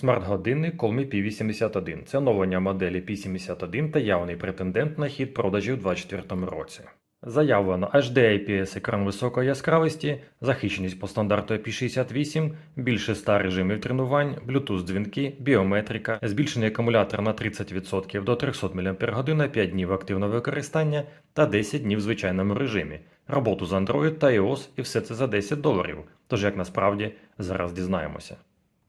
Смарт-годинник Colmi P81. Це оновлення моделі P71 та явний претендент на хід продажів у 2024 році. Заявлено HD IPS екран високої яскравості, захищеність по стандарту IP68, більше 100 режимів тренувань, Bluetooth дзвінки, біометрика, збільшений акумулятор на 30% до 300 мАч, 5 днів активного використання та 10 днів в звичайному режимі, роботу з Android та iOS і все це за 10 доларів. Тож як насправді зараз дізнаємося.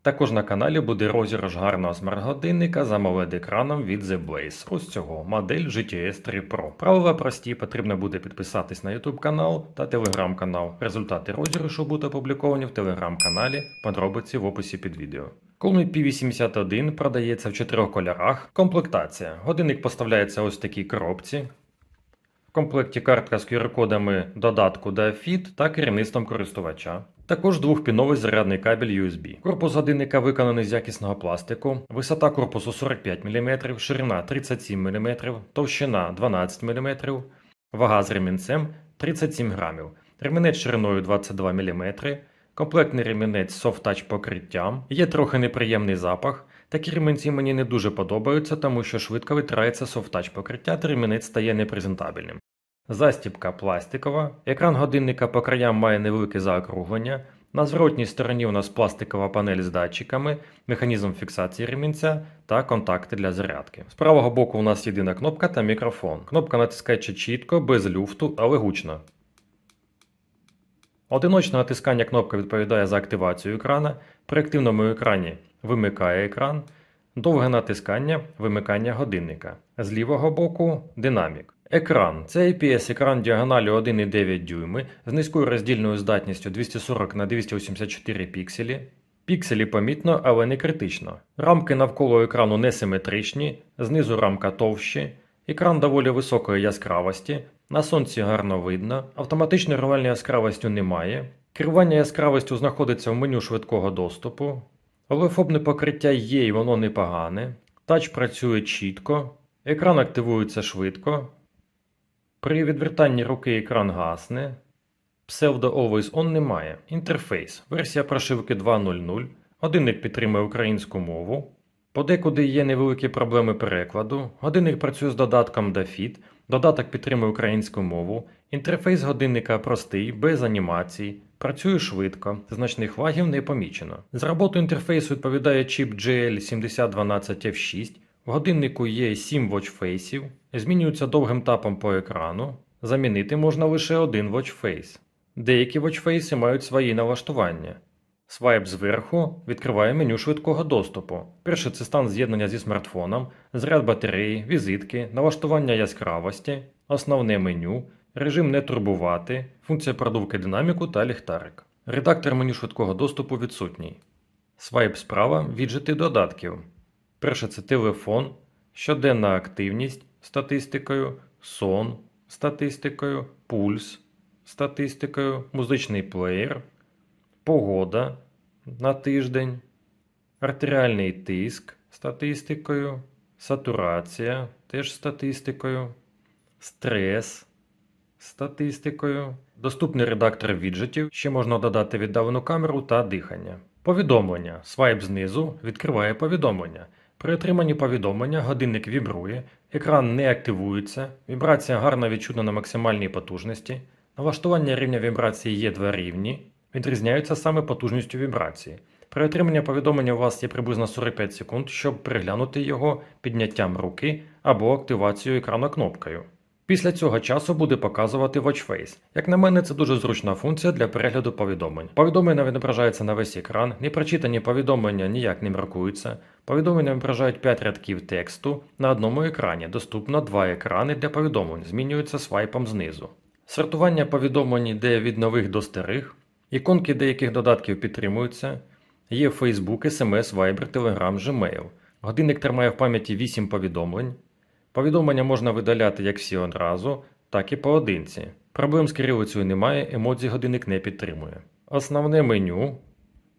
Також на каналі буде розіграш гарного смарт-годинника з amoled екраном від The Blaze. Ось цього модель GTS 3 Pro. Правила прості, потрібно буде підписатись на YouTube канал та Telegram канал. Результати розіграшу будуть опубліковані в Telegram каналі, подробиці в описі під відео. Colmi P81 продається в чотирьох кольорах. Комплектація. Годинник поставляється ось в такій коробці. В комплекті картка з QR-кодами додатку DaFit та керівництвом користувача. Також двохпіновий зарядний кабель USB. Корпус годинника виконаний з якісного пластику, висота корпусу 45 мм, ширина 37 мм, товщина 12 мм, вага з ремінцем 37 грамів, ремінець шириною 22 мм, комплектний ремінець Soft Touch покриттям, є трохи неприємний запах. Такі ремінці мені не дуже подобаються, тому що швидко витирається софтач покриття та ремінець стає непрезентабельним. Застібка пластикова, екран годинника по краям має невелике заокруглення. На зворотній стороні у нас пластикова панель з датчиками, механізм фіксації ремінця та контакти для зарядки. З правого боку у нас єдина кнопка та мікрофон. Кнопка натискається чітко, без люфту, але гучно. Одиночне натискання кнопки відповідає за активацію екрана. При активному екрані вимикає екран. Довге натискання вимикання годинника. З лівого боку динамік. Екран це IPS-екран діагоналю 1,9 дюйми з низькою роздільною здатністю 240 на 284 пікселі. Пікселі помітно, але не критично. Рамки навколо екрану несиметричні, знизу рамка товщі. Екран доволі високої яскравості, на сонці гарно видно, автоматичної регулювання яскравістю немає. Керування яскравістю знаходиться в меню швидкого доступу. Олефобне покриття є і воно непогане. Тач працює чітко, екран активується швидко. При відвертанні руки екран гасне. Pseudo Always On немає. Інтерфейс. Версія прошивки 2.0.0. Годинник підтримує українську мову. Подекуди є невеликі проблеми перекладу. Годинник працює з додатком DaFit. Додаток підтримує українську мову. Інтерфейс годинника простий, без анімацій. Працює швидко, значних лагів не помічено. За роботу інтерфейсу відповідає чіп GL7012F6. В годиннику є 7 watchfaceів, змінюються довгим тапом по екрану. Замінити можна лише один watchface. Деякі watchface мають свої налаштування. Свайп зверху відкриває меню швидкого доступу. Перше це стан з'єднання зі смартфоном, заряд батареї, візитки, налаштування яскравості, основне меню, режим не турбувати, функція продувки динаміку та ліхтарик. Редактор меню швидкого доступу відсутній. Свайп справа віджити додатків. Перше це телефон, щоденна активність статистикою, сон статистикою, пульс статистикою, музичний плеєр, погода на тиждень, артеріальний тиск статистикою, сатурація теж статистикою, стрес статистикою, доступний редактор віджитів, ще можна додати віддалену камеру та дихання. Повідомлення. Свайп знизу відкриває повідомлення. При отриманні повідомлення годинник вібрує, екран не активується, вібрація гарно відчутна на максимальній потужності. Налаштування рівня вібрації є два рівні, відрізняються саме потужністю вібрації. При отриманні повідомлення у вас є приблизно 45 секунд, щоб переглянути його підняттям руки або активацією екрану кнопкою. Після цього часу буде показувати Watchface. Як на мене, це дуже зручна функція для перегляду повідомлень. Повідомлення відображається на весь екран, непрочитані повідомлення ніяк не маркуються. Повідомлення відображають 5 рядків тексту на одному екрані. Доступно 2 екрани для повідомлень, змінюються свайпом знизу. Сортування повідомлень йде від нових до старих. Іконки деяких додатків підтримуються. Є Facebook, SMS, Viber, Telegram, Gmail. Годинник тримає в пам'яті 8 повідомлень. Повідомлення можна видаляти як всі одразу, так і поодинці. Проблем з кирилицею немає, емодзі годинник не підтримує. Основне меню.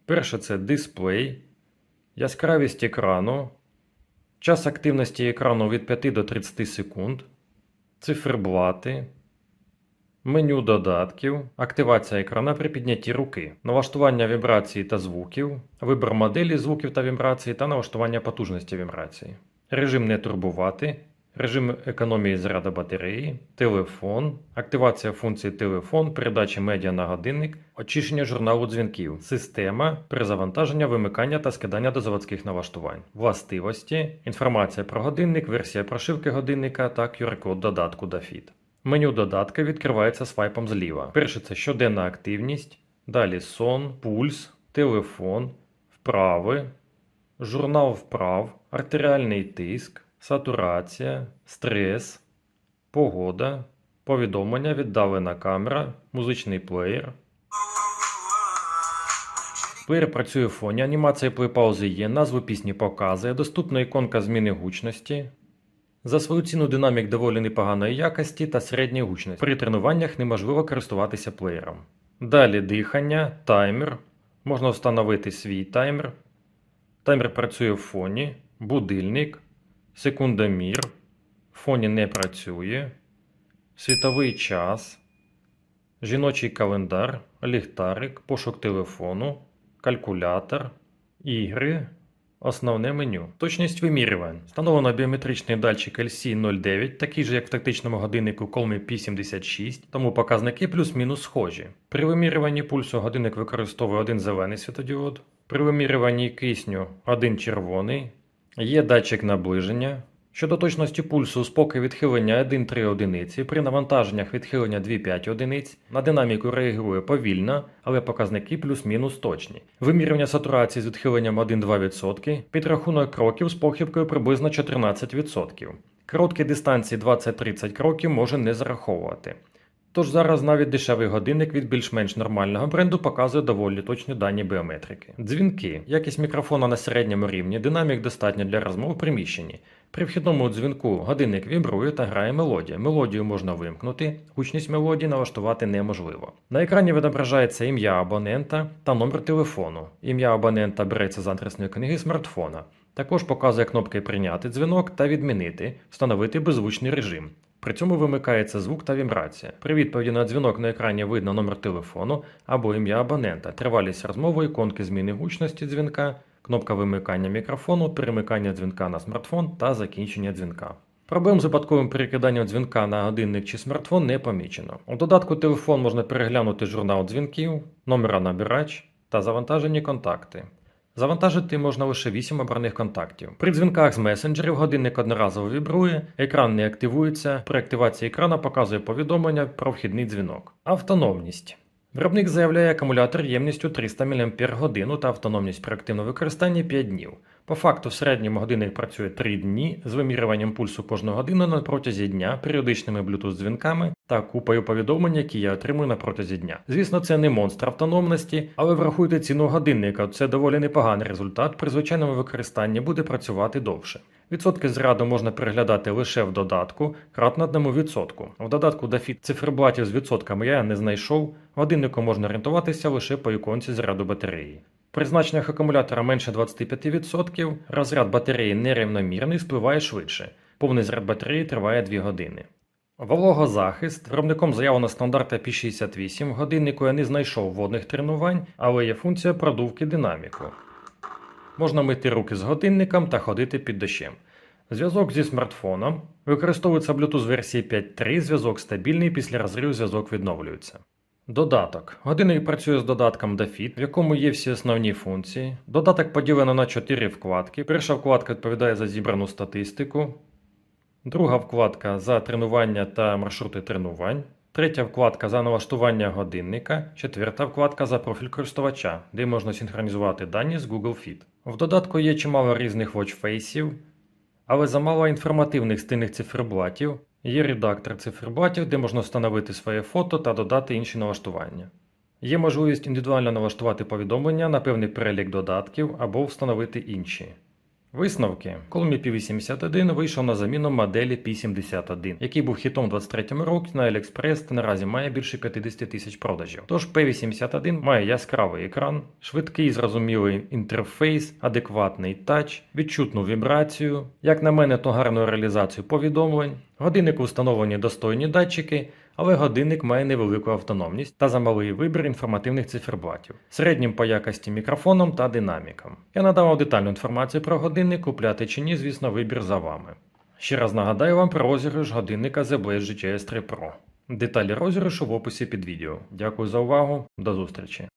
Перше це дисплей, яскравість екрану, час активності екрану від 5 до 30 секунд, циферблати, меню додатків, активація екрана при піднятті руки, налаштування вібрації та звуків, вибір моделі звуків та вібрацій та налаштування потужності вібрації, режим не турбувати, режим економії заряду батареї, телефон, активація функції телефон, передача медіа на годинник, очищення журналу дзвінків, система, перезавантаження, вимикання та скидання до заводських налаштувань, властивості, інформація про годинник, версія прошивки годинника та QR-код додатку DAFIT. Меню додатка відкривається свайпом зліва. Перше це щоденна активність, далі сон, пульс, телефон, вправи, журнал вправ, артеріальний тиск, сатурація, стрес, погода, повідомлення, віддалена камера, музичний плеєр. Плеєр працює в фоні, анімація плей-паузи є, назву пісні показує, доступна іконка зміни гучності. За свою ціну динамік доволі непоганої якості та середньої гучності. При тренуваннях неможливо користуватися плеєром. Далі дихання, таймер. Можна встановити свій таймер. Таймер працює в фоні, будильник, секундомір. В фоні не працює, світовий час, жіночий календар, ліхтарик, пошук телефону, калькулятор, ігри, основне меню. Точність вимірювань. Встановлено біометричний датчик LC09, такий же, як в тактичному годиннику Colmi P76, тому показники плюс-мінус схожі. При вимірюванні пульсу годинник використовує один зелений світодіод, при вимірюванні кисню один червоний, є датчик наближення. Щодо точності пульсу, спокій відхилення 1,3 одиниці, при навантаженнях відхилення 2,5 одиниць, на динаміку реагує повільно, але показники плюс-мінус точні. Вимірювання сатурації з відхиленням 1-2%, підрахунок кроків з похибкою приблизно 14%. Короткі дистанції 20-30 кроків може не зараховувати. Тож зараз навіть дешевий годинник від більш-менш нормального бренду показує доволі точні дані біометрики. Дзвінки. Якість мікрофона на середньому рівні, динамік достатньо для розмов у приміщенні. При вхідному дзвінку годинник вібрує та грає мелодія. Мелодію можна вимкнути, гучність мелодії налаштувати неможливо. На екрані відображається ім'я абонента та номер телефону. Ім'я абонента береться з адресної книги смартфона. Також показує кнопки прийняти дзвінок та відмінити, встановити беззвучний режим. При цьому вимикається звук та вібрація. При відповіді на дзвінок на екрані видно номер телефону або ім'я абонента, тривалість розмови, іконки зміни гучності дзвінка, кнопка вимикання мікрофону, перемикання дзвінка на смартфон та закінчення дзвінка. Проблем з випадковим перекиданням дзвінка на годинник чи смартфон не помічено. У додатку телефон можна переглянути журнал дзвінків, номера набирач та завантажені контакти. Завантажити можна лише 8 обраних контактів. При дзвінках з месенджерів годинник одноразово вібрує, екран не активується. При активації екрана показує повідомлення про вхідний дзвінок. Автономність. Виробник заявляє акумулятор ємністю 300 мАч та автономність при активному використанні 5 днів. По факту, в середньому годинник працює 3 дні з вимірюванням пульсу кожну годину на протязі дня, періодичними Bluetooth дзвінками та купою повідомлень, які я отримую на протязі дня. Звісно, це не монстр автономності, але врахуйте ціну годинника. Це доволі непоганий результат. При звичайному використанні буде працювати довше. Відсотки зраду можна переглядати лише в додатку, кратно одному відсотку. В додатку DAFIT циферблатів з відсотками я не знайшов. Годиннику можна орієнтуватися лише по іконці зряду батареї. При значеннях акумулятора менше 25%, розряд батареї нерівномірний, спливає швидше. Повний заряд батареї триває 2 години. Вологозахист. Виробником заявлено стандарт IP68. Годиннику я не знайшов водних тренувань, але є функція продувки динаміку. Можна мити руки з годинником та ходити під дощем. Зв'язок зі смартфоном. Використовується Bluetooth версії 5.3, зв'язок стабільний, після розриву зв'язок відновлюється. Додаток. Годинник працює з додатком DAFIT, в якому є всі основні функції. Додаток поділено на 4 вкладки. Перша вкладка відповідає за зібрану статистику. Друга вкладка за тренування та маршрути тренувань. Третя вкладка за налаштування годинника. Четверта вкладка за профіль користувача, де можна синхронізувати дані з Google Fit. В додатку є чимало різних watchface'ів, але замало інформативних стильних циферблатів. Є редактор циферблатів, де можна встановити своє фото та додати інші налаштування. Є можливість індивідуально налаштувати повідомлення на певний перелік додатків або встановити інші. Висновки. Colmi P81 вийшов на заміну моделі P71, який був хітом у 23 році на AliExpress та наразі має більше 50 тисяч продажів. Тож P81 має яскравий екран, швидкий зрозумілий інтерфейс, адекватний тач, відчутну вібрацію, як на мене, то гарну реалізацію повідомлень. Годиннику встановлені достойні датчики, але годинник має невелику автономність та замалий вибір інформативних циферблатів, середнім по якості мікрофоном та динаміком. Я надавав детальну інформацію про годинник, купляти чи ні, звісно, вибір за вами. Ще раз нагадаю вам про розіграш годинника The Blaze GTS 3 Pro. Деталі розіграшу в описі під відео. Дякую за увагу, до зустрічі!